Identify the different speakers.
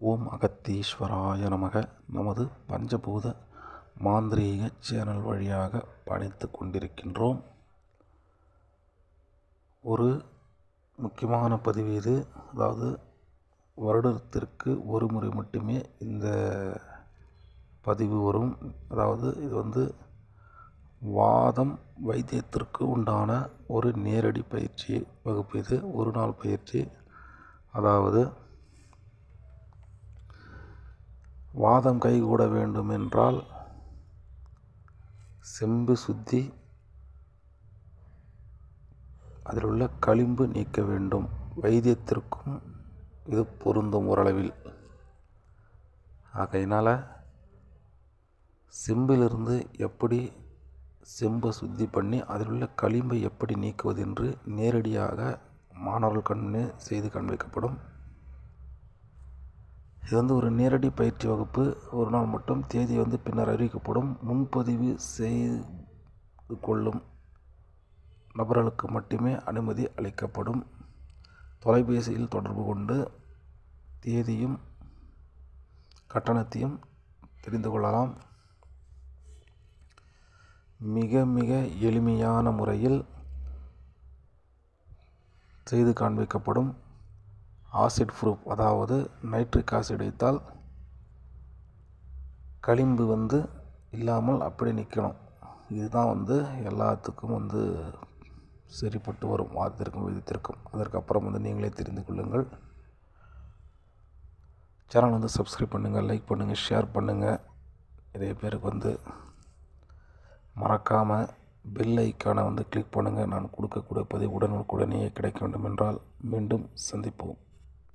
Speaker 1: ஓம் அகத்தீஸ்வராய நமக. நமது பஞ்சபூத மாந்திரீக சேனல் வழியாக பயணித்து கொண்டிருக்கின்றோம். ஒரு முக்கியமான பதிவு இது. அதாவது வருடத்திற்கு ஒரு முறை மட்டுமே இந்த பதிவு வரும். அதாவது இது வந்து வாதம் வைத்தியத்திற்கு உண்டான ஒரு நேரடி பயிற்சி வகுப்பு இது. ஒரு நாள் பயிற்சி. அதாவது வாதம் கைகூட வேண்டும் என்றால் செம்பு சுத்தி அதில் உள்ள களிம்பு நீக்க வேண்டும். வைத்தியத்திற்கும் இது பொருந்தும் ஓரளவில். ஆகையினால் செம்பிலிருந்து எப்படி செம்பை சுத்தி பண்ணி அதில் உள்ள களிம்பை எப்படி நீக்குவது என்று நேரடியாக மாணவர்கள் கண்ணு செய்து காண்பிக்கப்படும் இது வந்து ஒரு நேரடி பயிற்சி வகுப்பு. ஒரு நாள் மட்டும் தேதி வந்து பின்னர் அறிவிக்கப்படும். முன்பதிவு செய்து கொள்ளும் நபர்களுக்கு மட்டுமே அனுமதி அளிக்கப்படும். தொலைபேசியில் தொடர்பு கொண்டு தேதியும் கட்டணத்தையும் தெரிந்து கொள்ளலாம். மிக மிக எளிமையான முறையில் செய்து காண்பிக்கப்படும். ஆசிட் ப்ரூஃப் அதாவது நைட்ரிக் ஆசிட் வைத்தால் களிம்பு வந்து இல்லாமல் அப்படி நிற்கணும். இதுதான் வந்து எல்லாத்துக்கும் வந்து சரிப்பட்டு வரும் வாதத்திற்கும் விதத்திற்கும் அதற்கப்புறம் வந்து நீங்களே தெரிந்து கொள்ளுங்கள். சேனல் வந்து சப்ஸ்கிரைப் பண்ணுங்கள் லைக் பண்ணுங்கள் ஷேர் பண்ணுங்கள் நிறைய பேருக்கு வந்து மறக்காமல் பெல் ஐக்கானை வந்து கிளிக் பண்ணுங்கள் நான் கொடுக்கக்கூடிய பதிவு உடனுக்குடனே கிடைக்க வேண்டும் என்றால் மீண்டும் சந்திப்போம்.